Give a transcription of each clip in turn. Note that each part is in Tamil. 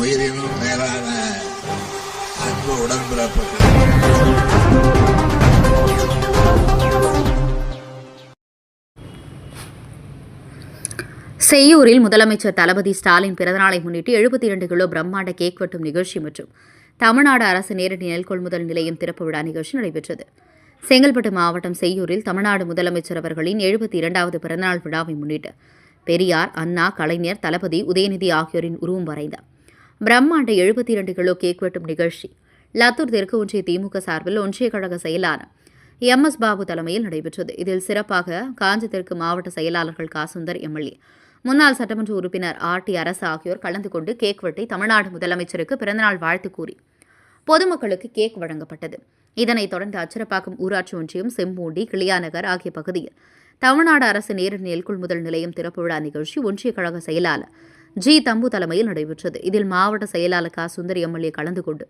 உயிரினும் மேலான அன்பு உடன்பிறப்பு செய்யூரில் முதலமைச்சர் தளபதி ஸ்டாலின் பிறந்தநாளை முன்னிட்டு எழுபத்தி இரண்டு கிலோ பிரம்மாண்ட கேக் வெட்டும் நிகழ்ச்சி மற்றும் தமிழ்நாடு அரசு நேரடி நெல் கொள்முதல் நிலையம் திறப்பு விழா நிகழ்ச்சி நடைபெற்றது. செங்கல்பட்டு மாவட்டம் செய்யூரில் தமிழ்நாடு முதலமைச்சர் அவர்களின் எழுபத்தி இரண்டாவது பிறந்தநாள் விழாவை முன்னிட்டு பெரியார் அண்ணா கலைஞர் தளபதி உதயநிதி ஆகியோரின் உருவம் வரைந்த பிரம்மாண்ட எழுபத்தி இரண்டு கிலோ கேக் வெட்டும் நிகழ்ச்சி. லத்தூர் தெற்கு ஒன்றிய திமுக சார்பில் ஒன்றிய கழக செயலாளர் எம். எஸ். பாபு தலைமையில் நடைபெற்றது. இதில் சிறப்பாக காஞ்சி தெற்கு மாவட்ட செயலாளர்கள் காசுந்தர் எம்எல்ஏ முன்னாள் சட்டமன்ற உறுப்பினர் ஆர். டி. அரசு ஆகியோர் கலந்து கொண்டு கேக் வெட்டி தமிழ்நாடு முதலமைச்சருக்கு பிறந்தநாள் வாழ்த்து கூறி பொதுமக்களுக்கு கேக் வழங்கப்பட்டது. இதனைத் தொடர்ந்து அச்சரப்பாக்கம் ஊராட்சி ஒன்றியம் செம்பூண்டி கிளியாநகர் ஆகிய பகுதியில் தமிழ்நாடு அரசு நேரடி நெல்கொள்முதல் நிலையம் திறப்பு விழா நிகழ்ச்சி ஒன்றிய கழக செயலாளர் ஜி தம்பு தலைமையில் நடைபெற்றது. இதில் மாவட்ட செயலாளர் கா. சுந்தரி எம்எல்ஏ கலந்து கொண்டு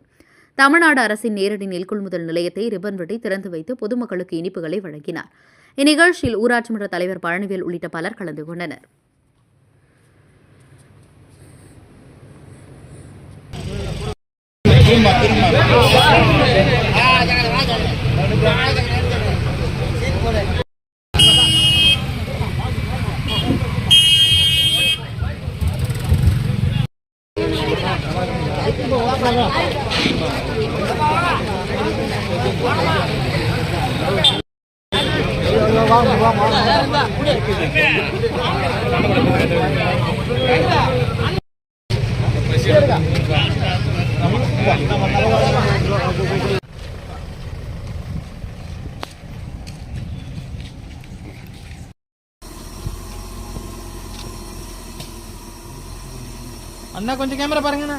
தமிழ்நாடு அரசின் நேரடி நெல் கொள்முதல் நிலையத்தை ரிப்பன் வெட்டி திறந்து வைத்து பொதுமக்களுக்கு இனிப்புகளை வழங்கினார். இந்நிகழ்ச்சியில் ஊராட்சி மன்ற தலைவர் பழனிவேல் உள்ளிட்ட பலர் கலந்து கொண்டனர். அண்ணா கொஞ்சம் கேமரா பாருங்கண்ணா.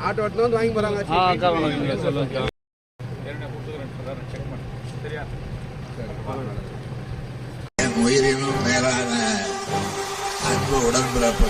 ஆட்டோ எடுத்து வந்து வாங்கி போறாங்க என் உயிரினும் மேலான அன்பு உடன்பிறப்பு.